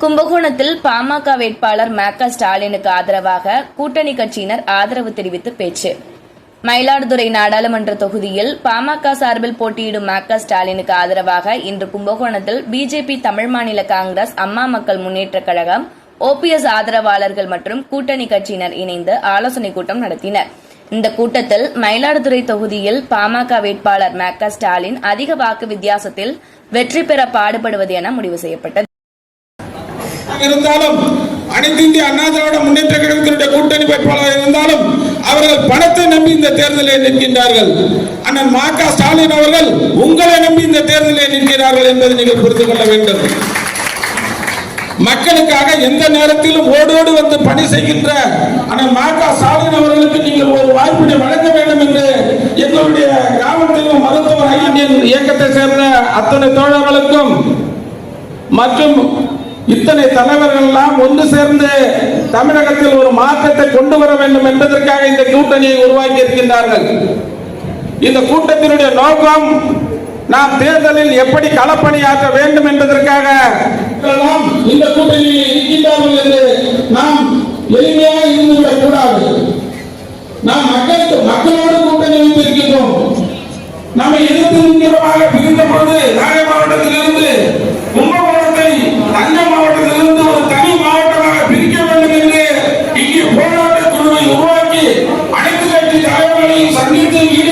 கும்பகோணத்தில் பாமக வேட்பாளர் மக ஸ்டாலினுக்கு ஆதரவாக கூட்டணி கட்சியினர் ஆதரவு தெரிவித்து பேச்சு. மயிலாடுதுறை நாடாளுமன்ற தொகுதியில் பாமக சார்பில் போட்டியிடும் மக ஸ்டாலினுக்கு ஆதரவாக இன்று கும்பகோணத்தில் பிஜேபி தமிழ் மாநில காங்கிரஸ் அம்மா மக்கள் முன்னேற்றக் கழகம் ஓபிஎஸ் ஆதரவாளர்கள் மற்றும் கூட்டணி கட்சியினர் இணைந்து ஆலோசனைக் கூட்டம் நடத்தினர். இந்த கூட்டத்தில் மயிலாடுதுறை தொகுதியில் பாமக வேட்பாளர் மக ஸ்டாலின் அதிக வாக்கு வித்தியாசத்தில் வெற்றி பெற பாடுபடுவது என முடிவு செய்யப்பட்டது. இருந்தாலும் அனைத்து இந்திய அண்ணா திராவிட முன்னேற்ற கழகத்தினுடைய கூட்டணி வேட்பாளர் இருந்தாலும் அவர்கள் பணத்தை நம்பி இந்த தேர்தலில் நிற்கின்றார்கள். அண்ணன் மா க. ஸ்டாலின் அவர்கள் உங்களை நம்பி இந்த தேர்தலில் நிற்கிறார்கள் என்பதை நீங்கள் புரிந்து கொள்ள வேண்டும். மக்களுக்காக எந்த நேரத்திலும் ஓடோடு வந்து பணி செய்கின்ற ஆனால் மா க. ஸ்டாலின் அவர்களுக்கு நீங்கள் ஒரு வாய்ப்பினை வழங்க வேண்டும் என்று எங்களுடைய கிராமத்திலும் மருத்துவர் ஐயன் இயக்கத்தை சேர்ந்த அத்தனை தோழர்களுக்கும் மற்றும் இத்தனை தலைவர்கள் எல்லாம் ஒன்று சேர்ந்து தமிழகத்தில் ஒரு மாற்றத்தை கொண்டு வர வேண்டும் என்பதற்காக இந்த கூட்டணியை உருவாக்கி இருக்கின்றார்கள். இந்த கூட்டத்தினுடைய நோக்கம் நாம் தேர்தலில் எப்படி களப்பணியாற்ற வேண்டும் என்பதற்காக எல்லாம் இந்த கூட்டணியில் இருக்கின்றார்கள் என்று நாம் எளிமையாக இருந்துவிடக் கூடாது நாம் மக்களுக்கு மக்களோடு கூட்டணி வைத்திருக்கின்றோம். நம்மை எதிர்த்து நிற்கிறோமாக பிரிந்த பொழுது இருந்து meetings, meeting, you